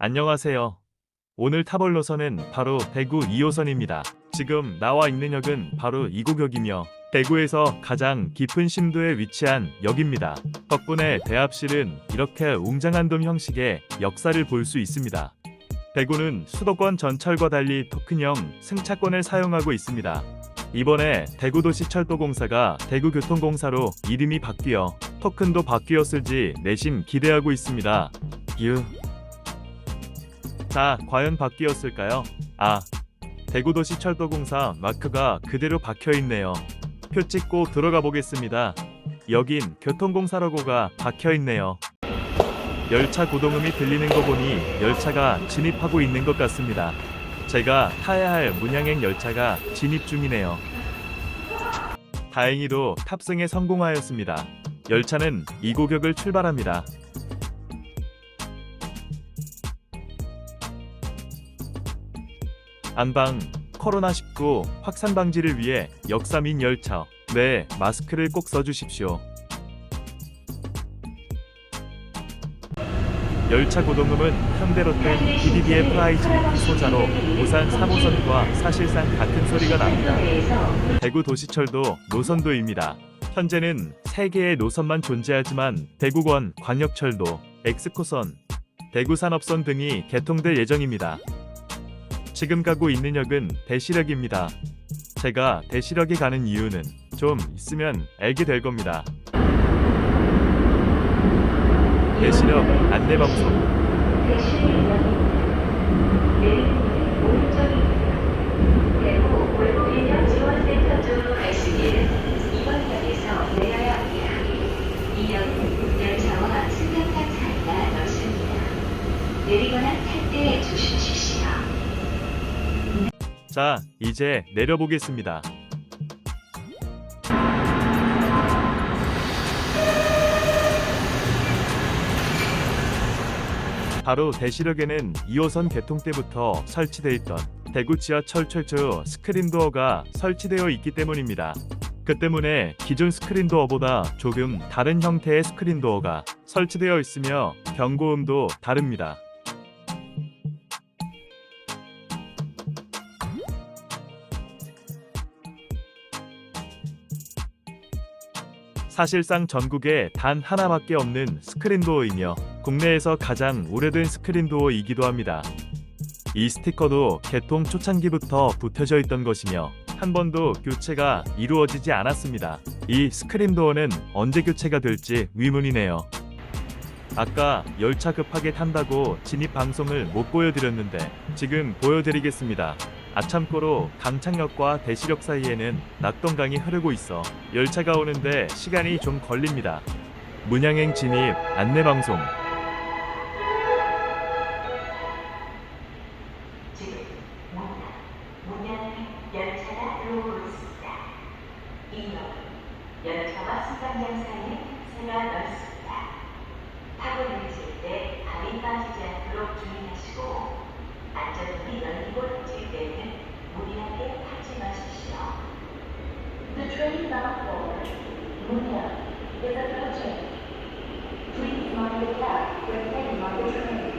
안녕하세요. 오늘 타볼 노선은 바로 대구 2호선입니다. 지금 나와 있는 역은 바로 이곡역이며 대구에서 가장 깊은 심도에 위치한 역입니다. 덕분에 대합실은 이렇게 웅장한 돔 형식의 역사를 볼 수 있습니다. 대구는 수도권 전철과 달리 토큰형 승차권을 사용하고 있습니다. 이번에 대구도시철도공사가 대구교통공사로 이름이 바뀌어 토큰도 바뀌었을지 내심 기대하고 있습니다. 유. 자, 과연 바뀌었을까요? 아, 대구도시 철도공사 마크가 그대로 박혀 있네요. 표 찍고 들어가 보겠습니다. 여긴 교통공사 로고가 박혀 있네요. 열차 고동음이 들리는 거 보니 열차가 진입하고 있는 것 같습니다. 제가 타야 할 문양행 열차가 진입 중이네요. 다행히도 탑승에 성공하였습니다. 열차는 이고격을 출발합니다. 안방 코로나19 확산 방지를 위해 역사민 열차. 네, 마스크를 꼭 써주십시오. 열차 고동음은 현대로템 PDD의 프라이즈 소자로 부산 3호선과 사실상 같은 소리가 납니다. 대구 도시철도 노선도입니다. 현재는 3개의 노선만 존재하지만 대구권 광역철도, 엑스코선, 대구산업선 등이 개통될 예정입니다. 지금 가고 있는 역은 대시력입니다. 제가 대시력에 가는 이유는 좀 있으면 알게 될 겁니다. 대시력 안내방송 대구 외국인력 지원센터 쪽으로 가시는 이번 역에서 내려야 합니다. 이 역은 열차와 승강장 사이가 넓습니다. 내리거나 탈 때 조심하십시오. 자, 이제 내려보겠습니다. 바로 대시력에는 2호선 개통 때부터 설치돼 있던 대구 지하철 철저 스크린도어가 설치되어 있기 때문입니다. 그 때문에 기존 스크린도어보다 조금 다른 형태의 스크린도어가 설치되어 있으며 경고음도 다릅니다. 사실상 전국에 단 하나밖에 없는 스크린도어이며 국내에서 가장 오래된 스크린도어이기도 합니다. 이 스티커도 개통 초창기부터 붙여져 있던 것이며 한 번도 교체가 이루어지지 않았습니다. 이 스크린도어는 언제 교체가 될지 의문이네요. 아까 열차 급하게 탄다고 진입 방송을 못 보여드렸는데 지금 보여드리겠습니다. 아참고로 강창역과 대시력 사이에는 낙동강이 흐르고 있어 열차가 오는데 시간이 좀 걸립니다. 문양행 진입 안내 방송 지금 문화, 문양의 열차가 들어오고 있습니다. 이 역은 열차와 승강장 사이에 새가 넓습니다. 타고 내리실 때 안전문이 열리고 닫힐 때는 무리하게 타지 마십시오. The train bound for Munya is approaching. Please mind the gap when getting on the train.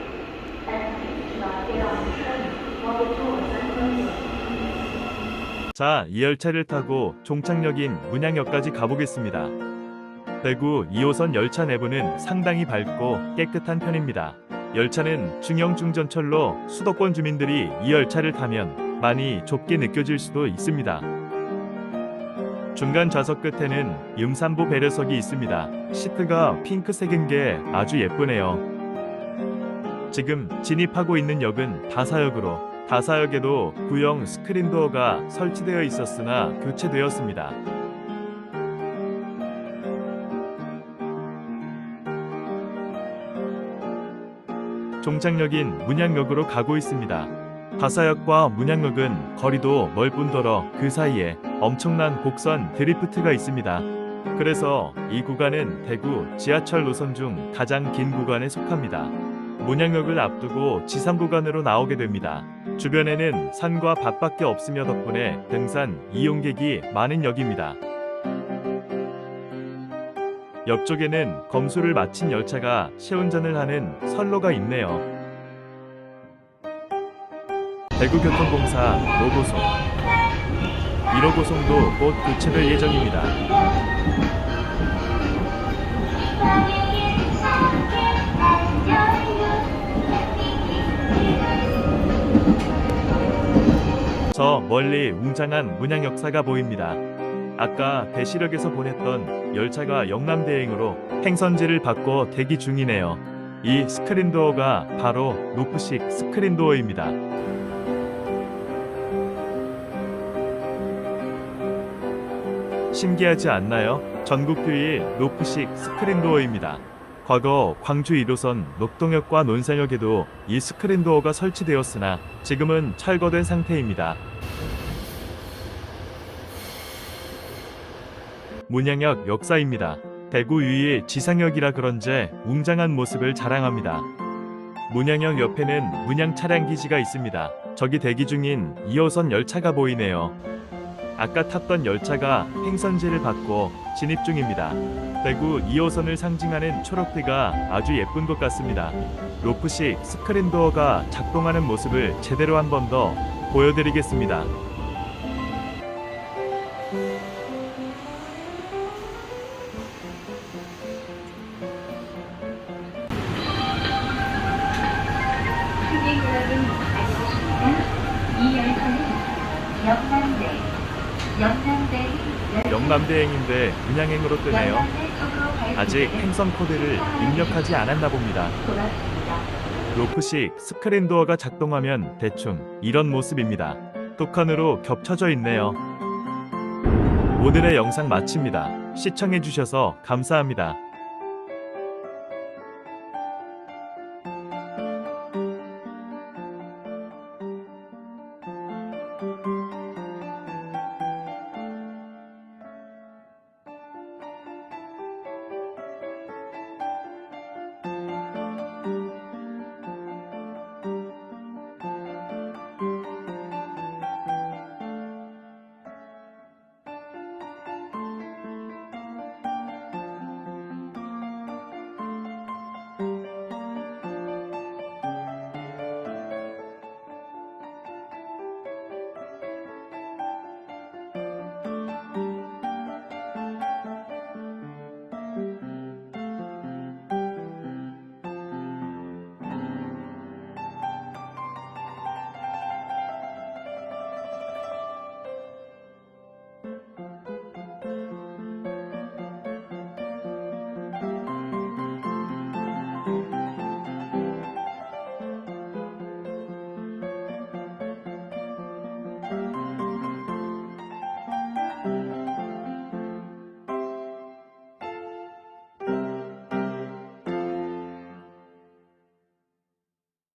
And please do not get on the train while the doors are closing. 자, 이 열차를 타고 종착역인 문양역까지 가보겠습니다. 대구 2호선 열차 내부는 상당히 밝고 깨끗한 편입니다. 열차는 중형 중전철로 수도권 주민들이 이 열차를 타면 많이 좁게 느껴질 수도 있습니다. 중간 좌석 끝에는 임산부 배려석이 있습니다. 시트가 핑크색인 게 아주 예쁘네요. 지금 진입하고 있는 역은 다사역으로 다사역에도 구형 스크린도어가 설치되어 있었으나 교체되었습니다. 종착역인 문양역으로 가고 있습니다. 다사역과 문양역은 거리도 멀 뿐더러 그 사이에 엄청난 곡선 드리프트가 있습니다. 그래서 이 구간은 대구 지하철 노선 중 가장 긴 구간에 속합니다. 문양역을 앞두고 지상 구간으로 나오게 됩니다. 주변에는 산과 밭밖에 없으며 덕분에 등산 이용객이 많은 역입니다. 옆쪽에는 검수를 마친 열차가 시운전을 하는 선로가 있네요. 대구교통공사 로고송 1호 고송도 곧 교체될 예정입니다. 저 멀리 웅장한 문양 역사가 보입니다. 아까 대시력에서 보냈던 열차가 영남 대행으로 행선지를 받고 대기 중이네요. 이 스크린도어가 바로 루프식 스크린도어입니다. 신기하지 않나요? 전국 유일 루프식 스크린도어입니다. 과거 광주 1호선 녹동역과 논산역에도 이 스크린도어가 설치되었으나 지금은 철거된 상태입니다. 문양역 역사입니다. 대구 유일 지상역이라 그런지 웅장한 모습을 자랑합니다. 문양역 옆에는 문양 차량 기지가 있습니다. 저기 대기 중인 2호선 열차가 보이네요. 아까 탔던 열차가 행선지를 받고 진입 중입니다. 대구 2호선을 상징하는 초록띠가 아주 예쁜 것 같습니다. 로프식 스크린 도어가 작동하는 모습을 제대로 한 번 더 보여드리겠습니다. 남대 영남대행인데 문양행으로 뜨네요. 아직 행선 코드를 입력하지 않았나 봅니다. 로프식 스크린도어가 작동하면 대충 이런 모습입니다. 두 칸으로 겹쳐져 있네요. 오늘의 영상 마칩니다. 시청해주셔서 감사합니다.